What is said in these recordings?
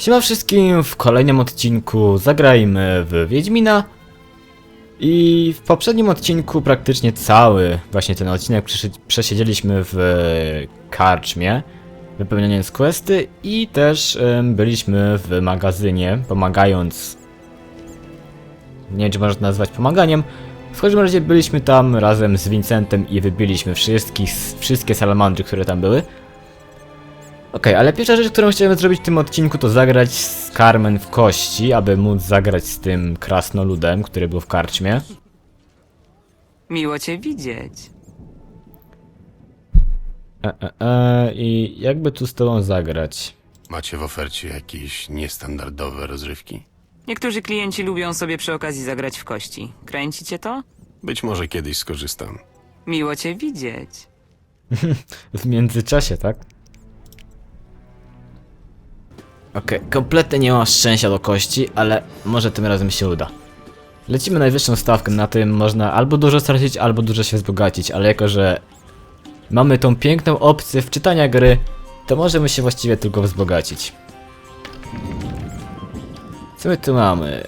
Siema wszystkim, w kolejnym odcinku zagrajmy w Wiedźmina. I w poprzednim odcinku praktycznie cały właśnie ten odcinek przesi- przesiedzieliśmy w karczmie, wypełniając questy i też byliśmy w magazynie, pomagając... Nie wiem, czy można to nazwać pomaganiem. W każdym razie byliśmy tam razem z Vincentem i wybiliśmy wszystkich, wszystkie salamandry, które tam były. Okej, ale pierwsza rzecz, którą chciałem zrobić w tym odcinku, to zagrać z Carmen w kości, aby móc zagrać z tym krasnoludem, który był w karczmie. Miło cię widzieć. E, e, e, I jakby tu z tobą zagrać? Macie w ofercie jakieś niestandardowe rozrywki? Niektórzy klienci lubią sobie przy okazji zagrać w kości. Kręci cię to? Być może kiedyś skorzystam. Miło cię widzieć. W międzyczasie, tak? Okej, kompletnie nie mam szczęścia do kości, ale może tym razem się uda. Lecimy najwyższą stawkę, na tym można albo dużo stracić, albo dużo się wzbogacić, ale jako, że mamy tą piękną opcję wczytania gry, to możemy się właściwie tylko wzbogacić. Co my tu mamy?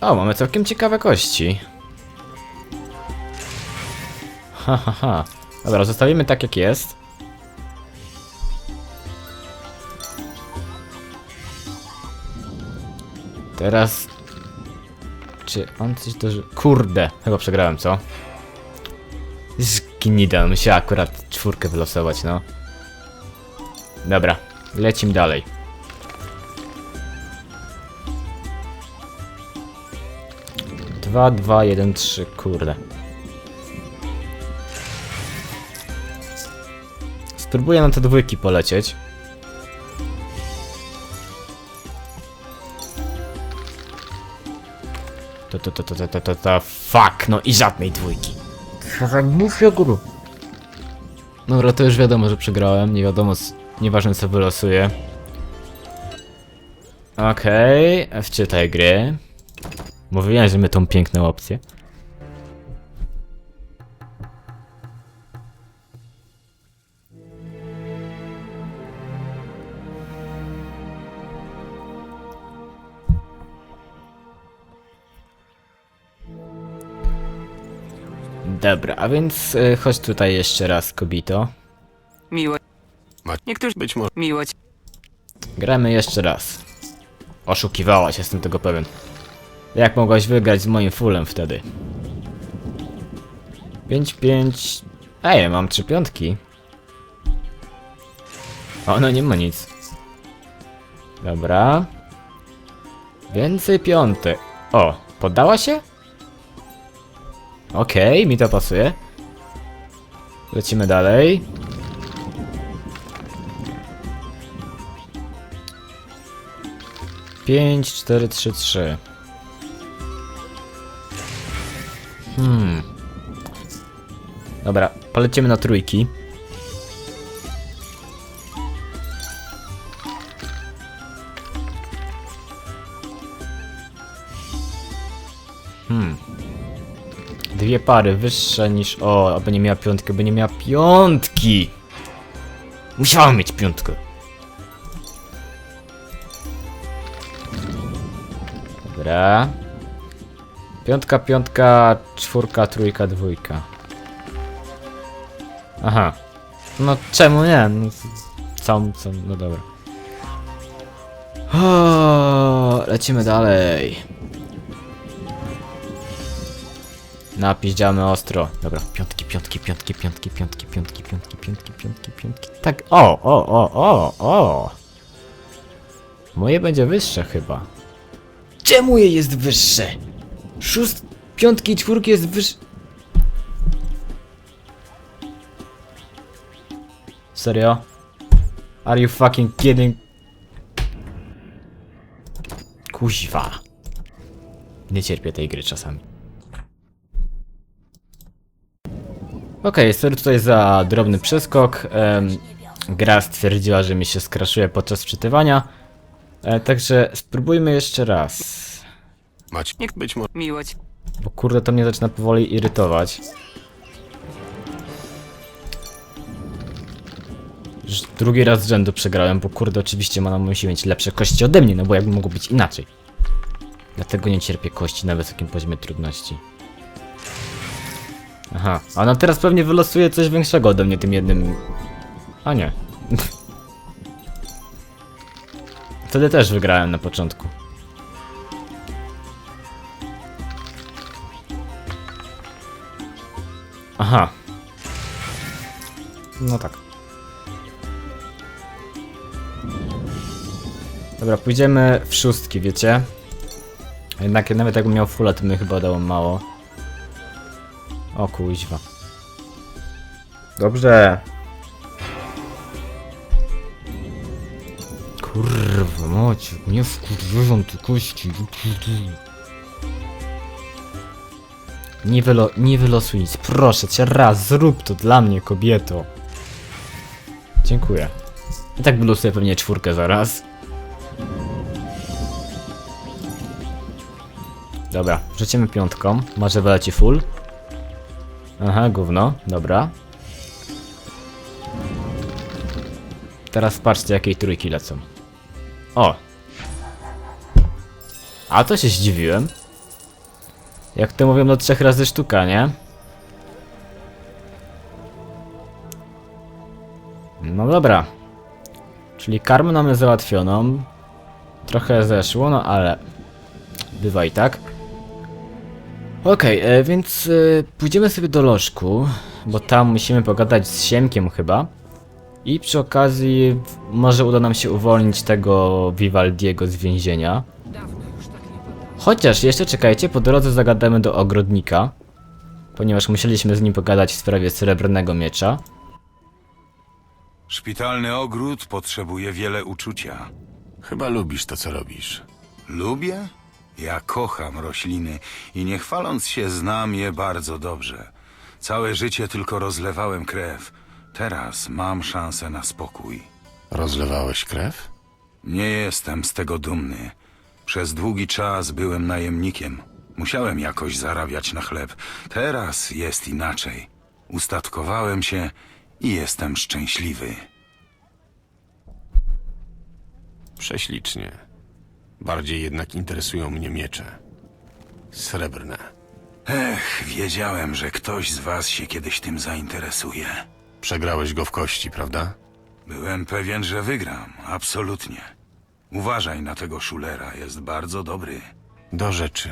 O, mamy całkiem ciekawe kości. Ha, ha, ha. Dobra, zostawimy tak jak jest. Teraz... Czy on coś do... Kurde, chyba przegrałem, co? Zgnida, musiała akurat czwórkę wylosować, no. Dobra, lecimy dalej. Dwa, dwa, jeden, trzy, kurde. Spróbuję na te dwójki polecieć. To, to, to, to, to, to, to, fuck, no i żadnej dwójki. Mówcie guru. Dobra, to już wiadomo, że przegrałem, nie wiadomo, nieważne co wylosuję. Okej, wczytaj gry. Mówiłem, że my tą piękną opcję. Dobra, a więc y, chodź tutaj jeszcze raz, kobito. Miło. Niektórzy. Być może Miło. Gramy jeszcze raz. Oszukiwałaś, jestem tego pewien. Jak mogłaś wygrać z moim fullem wtedy? 5, 5... Ej, mam trzy piątki. A Ona nie ma nic. Dobra. Więcej piątek. O, poddała się? Okej, mi to pasuje. Lecimy dalej. Pięć, cztery, trzy, trzy. Hmm. Dobra, polecimy na trójki. Dwie pary wyższe niż... O, aby nie miała piątki, by nie miała piątki! Musiałam mieć piątkę. Dobra. Piątka, piątka, czwórka, trójka, dwójka. Aha. No czemu nie? No, całą, całą, no dobra. O, lecimy dalej. Napiździamy ostro. Dobra, piątki, piątki, piątki, piątki, piątki, piątki, piątki, piątki, piątki, piątki. Tak, o, o, o, o, o. Moje będzie wyższe chyba. Czemu je jest wyższe? Szóst... Piątki i czwórki jest wyższe... Serio? Are you fucking kidding? Kuźwa. Nie cierpię tej gry czasami. Okej, sorry tutaj za drobny przeskok. Em, gra stwierdziła, że mi się skraszuje podczas wczytywania. E, także spróbujmy jeszcze raz. macie. Być może Miło cię. Bo kurde to mnie zaczyna powoli irytować. Już drugi raz z rzędu przegrałem, bo kurde, oczywiście mana musi mieć lepsze kości ode mnie, no bo jakby mogło być inaczej. Dlatego nie cierpię kości na wysokim poziomie trudności. Aha, a ona teraz pewnie wylosuje coś większego ode mnie tym jednym... A nie. Wtedy też wygrałem na początku. Aha. No tak. Dobra, pójdziemy w szóstki, wiecie? Jednak nawet jakbym miał fulla, to mi chyba dało mało. O kuźwa. Dobrze. Kurwa, macie, nie wkurwywam tu kości. Nie, wylo nie wylosuj nic, proszę cię raz, zrób to dla mnie, kobieto. Dziękuję. I tak wylosuję pewnie czwórkę zaraz. Dobra, rzucimy piątką. Może wyleci full. Aha, gówno, dobra. Teraz patrzcie, jakiej trójki lecą. O! A to się zdziwiłem. Jak to mówią, do trzech razy sztuka, nie? No dobra. Czyli karmę mamy załatwioną. Trochę zeszło, no ale... Bywa i tak. Okej, e, więc e, pójdziemy sobie do lożku, bo tam musimy pogadać z Siemkiem chyba. I przy okazji może uda nam się uwolnić tego Vivaldiego z więzienia. Chociaż jeszcze czekajcie, po drodze zagadamy do ogrodnika, ponieważ musieliśmy z nim pogadać w sprawie srebrnego miecza. Szpitalny ogród potrzebuje wiele uczucia. Chyba lubisz to, co robisz. Lubię? Ja kocham rośliny i nie chwaląc się znam je bardzo dobrze. Całe życie tylko rozlewałem krew. Teraz mam szansę na spokój. Rozlewałeś krew? Nie jestem z tego dumny. Przez długi czas byłem najemnikiem. Musiałem jakoś zarabiać na chleb. Teraz jest inaczej. Ustatkowałem się i jestem szczęśliwy. Prześlicznie. Bardziej jednak interesują mnie miecze. Srebrne. Ech, wiedziałem, że ktoś z was się kiedyś tym zainteresuje. Przegrałeś go w kości, prawda? Byłem pewien, że wygram, absolutnie. Uważaj na tego szulera, jest bardzo dobry. Do rzeczy.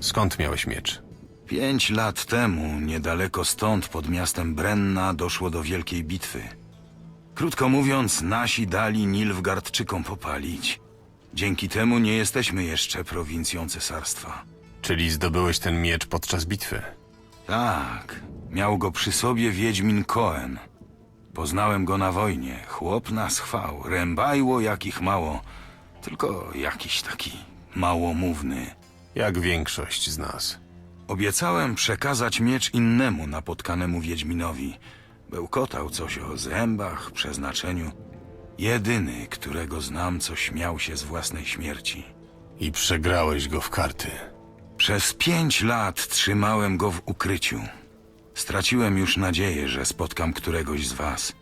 Skąd miałeś miecz? Pięć lat temu, niedaleko stąd, pod miastem Brenna, doszło do wielkiej bitwy. Krótko mówiąc, nasi dali Nilfgardczykom popalić. Dzięki temu nie jesteśmy jeszcze prowincją cesarstwa. Czyli zdobyłeś ten miecz podczas bitwy. Tak, miał go przy sobie Wiedźmin Koen. Poznałem go na wojnie. Chłop na schwał, rębajło jakich mało. Tylko jakiś taki małomówny. Jak większość z nas. Obiecałem przekazać miecz innemu napotkanemu Wiedźminowi. Bełkotał coś o zębach, przeznaczeniu. Jedyny, którego znam, co śmiał się z własnej śmierci. I przegrałeś go w karty. Przez pięć lat trzymałem go w ukryciu. Straciłem już nadzieję, że spotkam któregoś z was.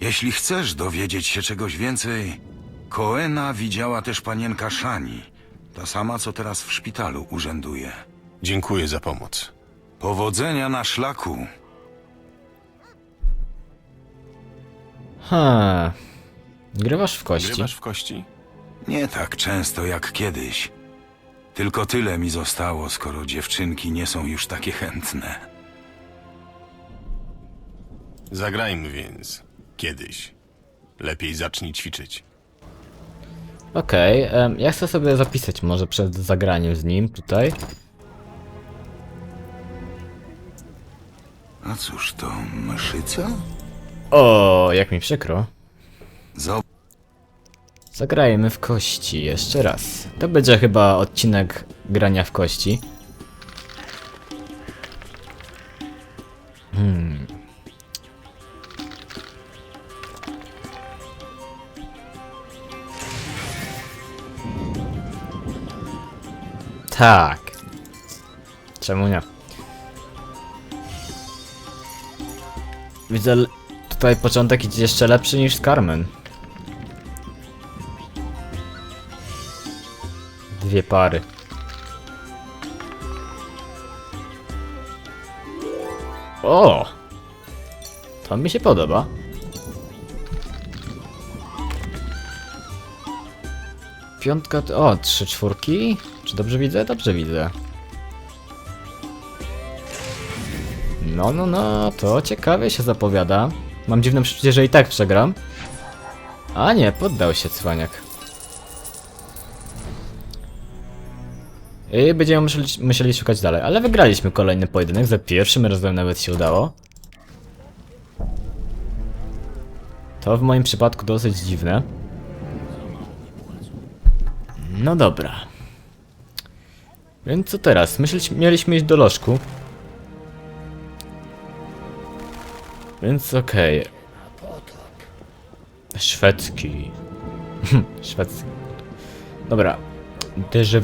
Jeśli chcesz dowiedzieć się czegoś więcej, Koena widziała też panienka Szani, ta sama, co teraz w szpitalu urzęduje. Dziękuję za pomoc. Powodzenia na szlaku. Ha. Grywasz w kości. Grywasz w kości? Nie tak często jak kiedyś. Tylko tyle mi zostało, skoro dziewczynki nie są już takie chętne. Zagrajmy więc. Kiedyś. Lepiej zacznij ćwiczyć. Okej, em, ja chcę sobie zapisać może przed zagraniem z nim tutaj. A cóż to, mszyca? O, jak mi przykro. Zobacz. Zagrajmy w kości jeszcze raz. To będzie chyba odcinek grania w kości. Hmm. Tak. Czemu nie? Widzę, tutaj początek idzie jeszcze lepszy niż z Carmen. Dwie pary. O! To mi się podoba. Piątka, o, trzy czwórki? Czy dobrze widzę? Dobrze widzę. No, no, no, to ciekawie się zapowiada. Mam dziwne przeczucie, że i tak przegram. A nie, poddał się cwaniak. I będziemy musieli, musieli szukać dalej, ale wygraliśmy kolejny pojedynek, za pierwszym razem nawet się udało. To w moim przypadku dosyć dziwne. No dobra. Więc co teraz? Myśleliśmy, mieliśmy iść do lożku. Więc okej. Szwedzki. Szwedzki. Dobra. Déjà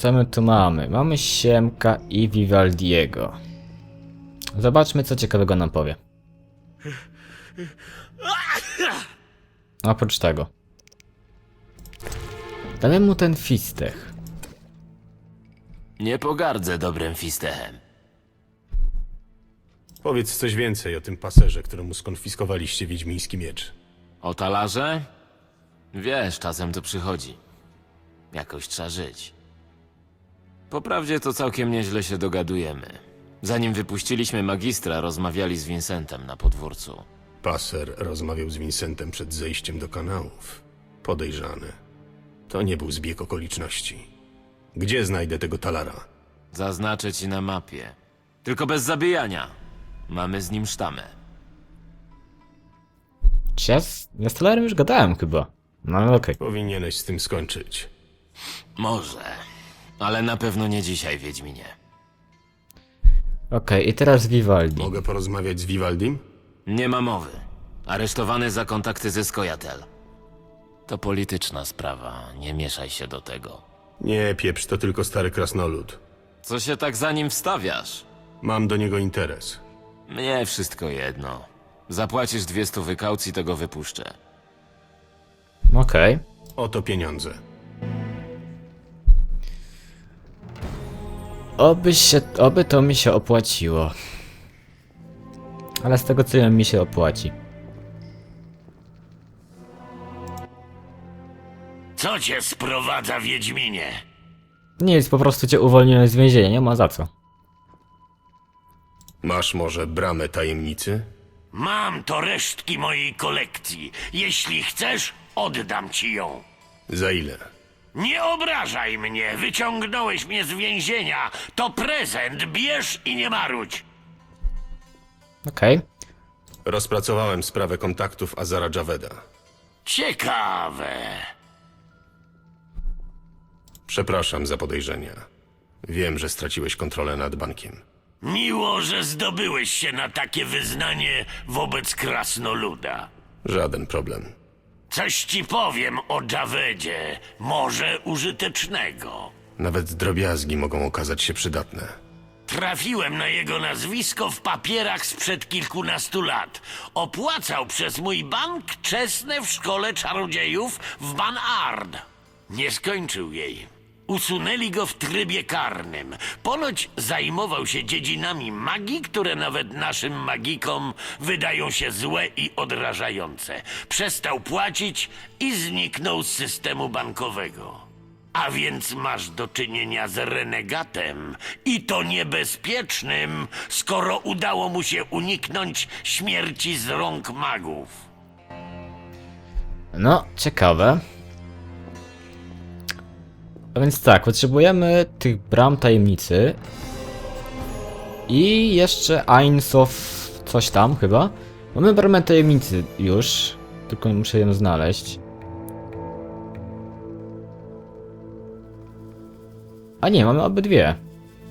Co my tu mamy? Mamy Siemka i Vivaldiego. Zobaczmy, co ciekawego nam powie. Oprócz tego. Damy mu ten fistech. Nie pogardzę dobrym fistechem. Powiedz coś więcej o tym paserze, któremu skonfiskowaliście wiedźmiński miecz. O talarze? Wiesz, czasem to przychodzi. Jakoś trzeba żyć. Poprawdzie to całkiem nieźle się dogadujemy. Zanim wypuściliśmy magistra, rozmawiali z Vincentem na podwórcu. Paser rozmawiał z Vincentem przed zejściem do kanałów. Podejrzany. To nie był zbieg okoliczności. Gdzie znajdę tego talara? Zaznaczę ci na mapie. Tylko bez zabijania. Mamy z nim sztamę. Czy ja z, ja z Talerem już gadałem chyba. No ale okej. Powinieneś z tym skończyć. Może. Ale na pewno nie dzisiaj, Wiedźminie. Okej, i teraz Vivaldi. Mogę porozmawiać z Vivaldim? Nie ma mowy. Aresztowany za kontakty ze Skojatel. To polityczna sprawa. Nie mieszaj się do tego. Nie, pieprz, to tylko stary krasnolud. Co się tak za nim wstawiasz? Mam do niego interes. Mnie wszystko jedno. Zapłacisz dwie stówy kaucji, to go wypuszczę. Okej. Oto pieniądze. Oby się, oby to mi się opłaciło. Ale z tego co wiem, mi się opłaci. Co cię sprowadza, Wiedźminie? Nic, po prostu cię uwolniłem z więzienia, nie ma za co. Masz może bramę tajemnicy? Mam to resztki mojej kolekcji. Jeśli chcesz, oddam ci ją. Za ile? Nie obrażaj mnie, wyciągnąłeś mnie z więzienia. To prezent, bierz i nie marudź. Okej. Rozpracowałem sprawę kontaktów Azara Javeda. Ciekawe. Przepraszam za podejrzenia. Wiem, że straciłeś kontrolę nad bankiem. Miło, że zdobyłeś się na takie wyznanie wobec krasnoluda. Żaden problem. Coś ci powiem o Javedzie, może użytecznego. Nawet drobiazgi mogą okazać się przydatne. Trafiłem na jego nazwisko w papierach sprzed kilkunastu lat. Opłacał przez mój bank czesne w szkole czarodziejów w Banard. Nie skończył jej. Usunęli go w trybie karnym. Ponoć zajmował się dziedzinami magii, które nawet naszym magikom wydają się złe i odrażające. Przestał płacić i zniknął z systemu bankowego. A więc masz do czynienia z renegatem i to niebezpiecznym, skoro udało mu się uniknąć śmierci z rąk magów. No, ciekawe. A więc tak, potrzebujemy tych bram tajemnicy. I jeszcze Eins of coś tam chyba. Mamy bramę tajemnicy już, tylko muszę ją znaleźć. A nie, mamy obydwie.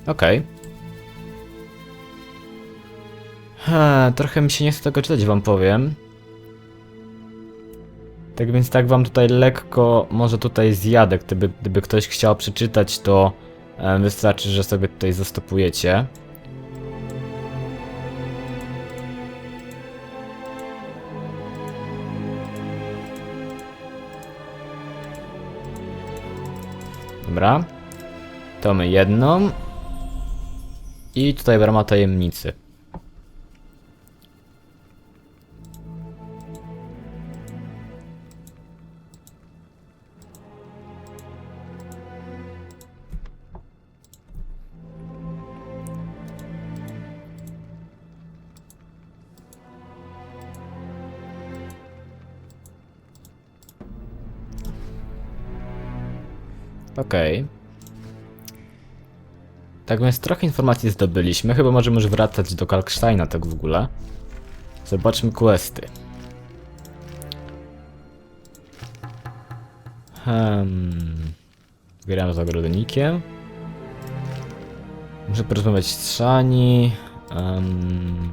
Okej. Okay. Trochę mi się nie chce tego czytać, wam powiem. Tak więc tak wam tutaj lekko, może tutaj zjadę, gdyby, gdyby ktoś chciał przeczytać, to e, wystarczy, że sobie tutaj zastopujecie. Dobra. To my jedną. I tutaj brama tajemnicy. Okej. Tak więc trochę informacji zdobyliśmy. Chyba możemy już wracać do Kalksteina tak w ogóle. Zobaczmy questy. Hmm. Gram z ogrodnikiem. Muszę porozmawiać z Szani. Um,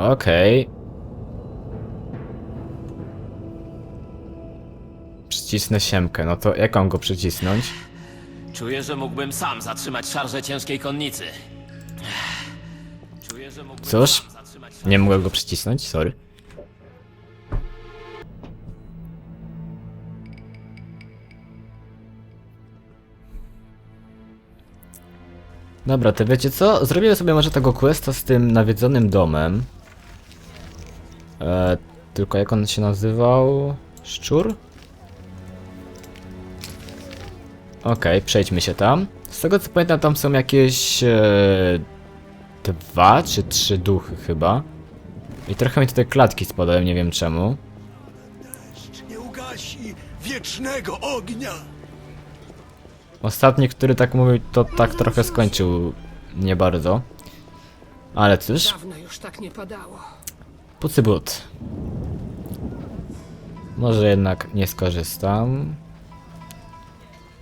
Okej. Przycisnę siemkę, no to jak mam go przycisnąć? Czuję, że mógłbym sam zatrzymać szarżę ciężkiej konnicy. Czuję, że mógłbym Cóż, sam zatrzymać Nie mogłem go przycisnąć, sorry. Dobra, to wiecie co? Zrobię sobie może tego questa z tym nawiedzonym domem. E, tylko jak on się nazywał? Szczur? Okej, przejdźmy się tam. Z tego co pamiętam, tam są jakieś e, dwa czy trzy duchy chyba. I trochę mi tutaj klatki spadają, nie wiem czemu. nie ugasi wiecznego ognia. Ostatni, który tak mówił, to tak trochę skończył nie bardzo. Ale cóż, Dawno już tak nie padało. Pucy but. Może jednak nie skorzystam.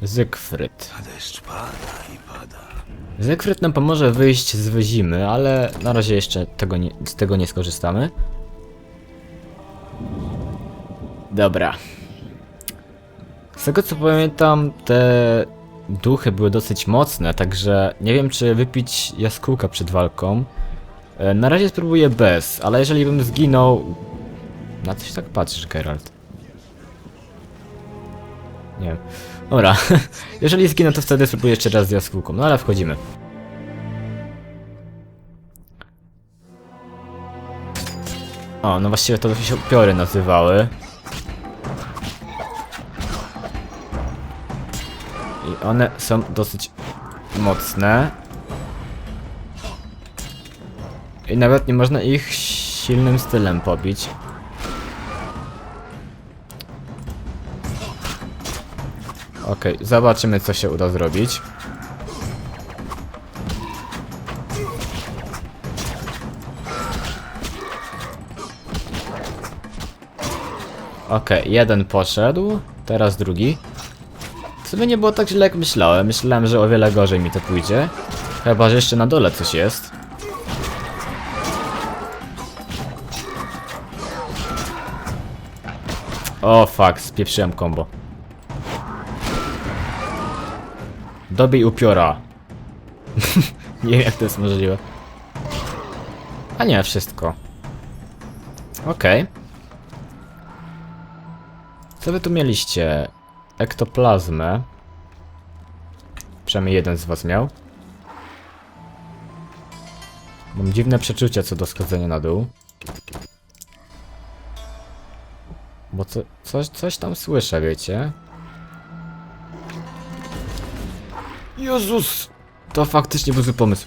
Zygfryd. A deszcz pada i pada. Zygfryd nam pomoże wyjść z wyzimy, ale na razie jeszcze tego nie, z tego nie skorzystamy. Dobra. Z tego co pamiętam, te duchy były dosyć mocne, także nie wiem czy wypić jaskółka przed walką. E, Na razie spróbuję bez, ale jeżeli bym zginął... Na coś tak patrzysz, Geralt? Nie wiem. Dobra, jeżeli zginę, to wtedy spróbuję jeszcze raz z jaskółką, no ale wchodzimy. O, no właściwie to się upiory nazywały. I one są dosyć mocne. I nawet nie można ich silnym stylem pobić. Okej, zobaczymy co się uda zrobić. Okej, jeden poszedł, teraz drugi. W sumie nie było tak źle jak myślałem. Myślałem, że o wiele gorzej mi to pójdzie. Chyba, że jeszcze na dole coś jest. O fuck, spieprzyłem combo. Dobij upiora. nie wiem jak to jest możliwe. A nie, wszystko. Okej. Co wy tu mieliście? Ektoplazmę. Przynajmniej jeden z was miał. Mam dziwne przeczucia co do schodzenia na dół. Bo co, coś, coś tam słyszę, wiecie? Jezus! To faktycznie był zły pomysł.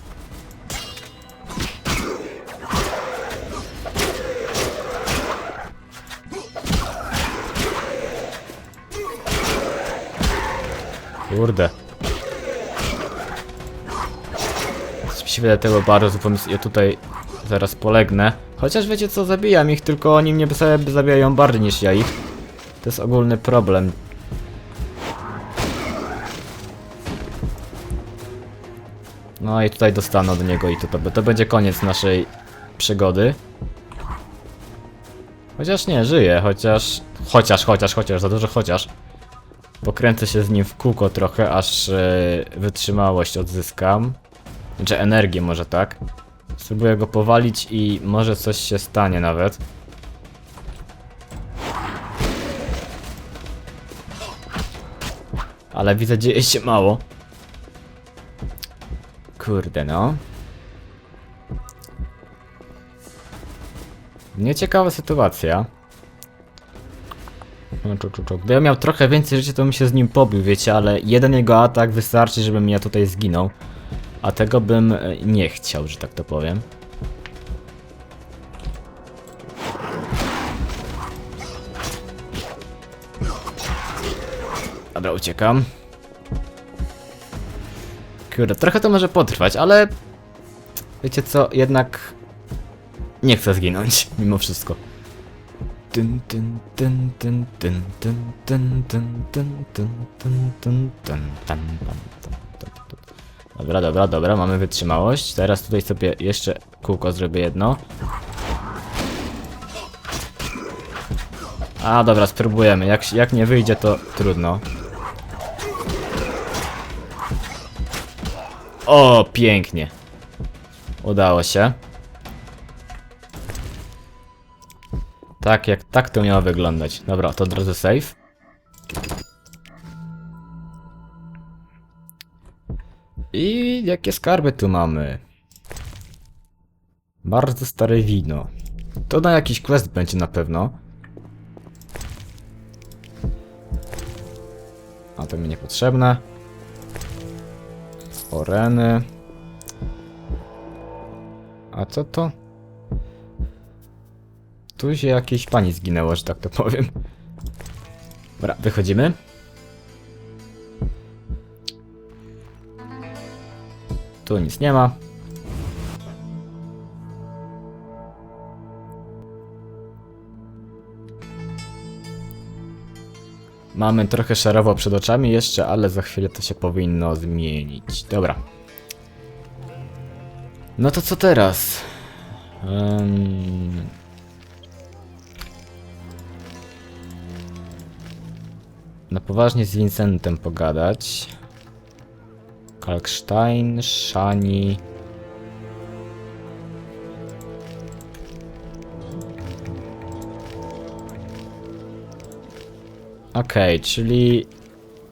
Kurde. Coś mi się wydaje tego pomysł. Ja tutaj zaraz polegnę. Chociaż wiecie co, zabijam ich, tylko oni mnie sobie zabijają bardziej niż ja ich. To jest ogólny problem. No i tutaj dostanę do niego i to, to, to będzie koniec naszej przygody. Chociaż nie, żyje, chociaż... Chociaż, chociaż, chociaż, za dużo chociaż. Pokręcę się z nim w kółko trochę, aż yy, wytrzymałość odzyskam. Znaczy energię może, tak? Spróbuję go powalić i może coś się stanie nawet. Ale widzę, dzieje się mało. Kurde no. Nieciekawa sytuacja. No. Gdybym miał trochę więcej życia, to bym się z nim pobił, wiecie, ale jeden jego atak wystarczy, żebym ja tutaj zginął. A tego bym e, nie chciał, że tak to powiem. Dobra, uciekam. Kurde, trochę to może potrwać, ale... Wiecie co, jednak... Nie chcę zginąć, mimo wszystko. Tyn, tyn, tyn, tyn, tyn, tyn, tyn, tyn, tyn, tyn, tyn, tam, tam, tam, tam, tam. Dobra, dobra, dobra, mamy wytrzymałość. Teraz tutaj sobie jeszcze kółko zrobię jedno. A, dobra, spróbujemy. Jak, jak nie wyjdzie, to trudno. O, pięknie. Udało się. Tak, jak tak to miało wyglądać. Dobra, to od razu save. I jakie skarby tu mamy? Bardzo stare wino. To na jakiś quest będzie na pewno. A to mi niepotrzebne. Oreny. A co to? Tu się jakieś pani zginęło, że tak to powiem. Dobra, wychodzimy. Tu nic nie ma. Mamy trochę szarowo przed oczami jeszcze, ale za chwilę to się powinno zmienić. Dobra. No to co teraz? Em, Na poważnie z Vincentem pogadać. Kalkstein, Shani. Okej, czyli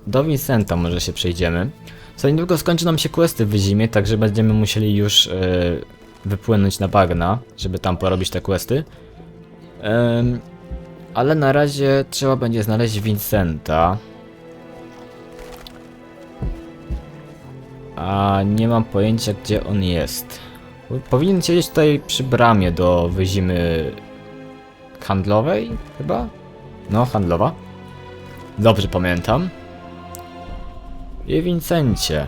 do Vincenta może się przejdziemy. Co niedługo skończy nam się questy w zimie, także będziemy musieli już e, wypłynąć na bagna, żeby tam porobić te questy. Em, ale na razie trzeba będzie znaleźć Vincenta. A nie mam pojęcia gdzie on jest. Powinien siedzieć tutaj przy bramie do wyzimy handlowej chyba? No, handlowa. Dobrze pamiętam. I Vincencie.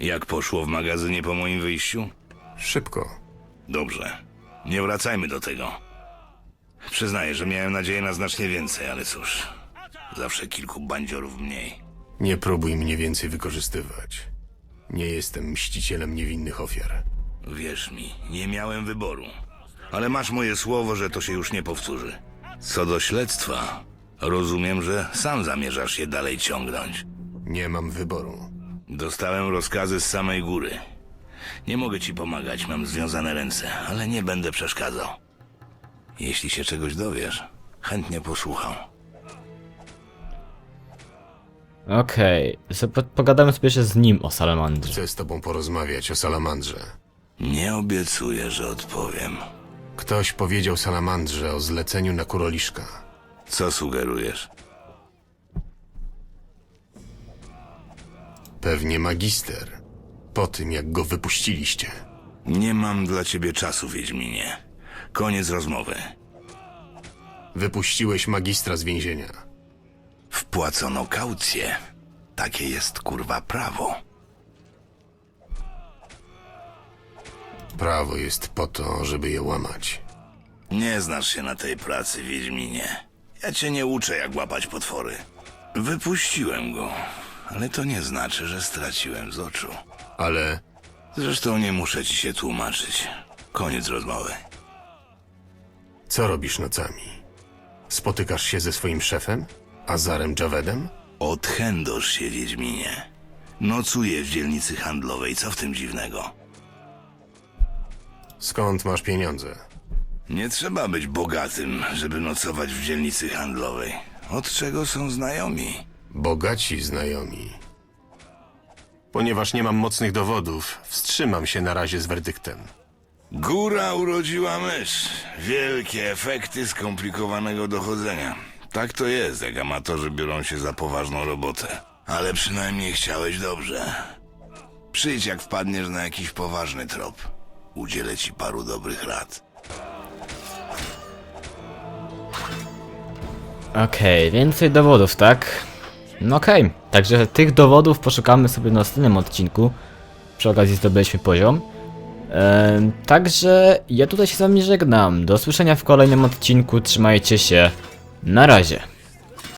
Jak poszło w magazynie po moim wyjściu? Szybko. Dobrze. Nie wracajmy do tego. Przyznaję, że miałem nadzieję na znacznie więcej, ale cóż. Zawsze kilku bandziorów mniej. Nie próbuj mnie więcej wykorzystywać. Nie jestem mścicielem niewinnych ofiar. Wierz mi, nie miałem wyboru. Ale masz moje słowo, że to się już nie powtórzy. Co do śledztwa, rozumiem, że sam zamierzasz je dalej ciągnąć. Nie mam wyboru. Dostałem rozkazy z samej góry. Nie mogę ci pomagać, mam związane ręce, ale nie będę przeszkadzał. Jeśli się czegoś dowiesz, chętnie posłucham. Okej, okay. pogadamy sobie jeszcze z nim o salamandrze. Chcę z tobą porozmawiać o salamandrze. Nie obiecuję, że odpowiem. Ktoś powiedział salamandrze o zleceniu na kuroliszka. Co sugerujesz? Pewnie magister. Po tym, jak go wypuściliście. Nie mam dla ciebie czasu, Wiedźminie. Koniec rozmowy. Wypuściłeś magistra z więzienia. Wpłacono kaucję. Takie jest kurwa prawo. Prawo jest po to, żeby je łamać. Nie znasz się na tej pracy, Wiedźminie. Ja cię nie uczę, jak łapać potwory. Wypuściłem go, ale to nie znaczy, że straciłem z oczu. Ale Zresztą nie muszę ci się tłumaczyć. Koniec rozmowy. co robisz nocami? Spotykasz się ze swoim szefem? Azarem Javedem? Odchędosz się, Wiedźminie. Nocuję w dzielnicy handlowej, co w tym dziwnego? Skąd masz pieniądze? Nie trzeba być bogatym, żeby nocować w dzielnicy handlowej. Od czego są znajomi? Bogaci znajomi. Ponieważ nie mam mocnych dowodów, wstrzymam się na razie z werdyktem. Góra urodziła mysz. Wielkie efekty skomplikowanego dochodzenia. Tak to jest, jak amatorzy biorą się za poważną robotę. Ale przynajmniej chciałeś dobrze. Przyjdź, jak wpadniesz na jakiś poważny trop. Udzielę ci paru dobrych rad. Okej, więcej dowodów, tak? No okej, także tych dowodów poszukamy sobie w następnym odcinku. Przy okazji zdobyliśmy poziom. Także ja tutaj się z wami żegnam. Do usłyszenia w kolejnym odcinku. Trzymajcie się. Na razie.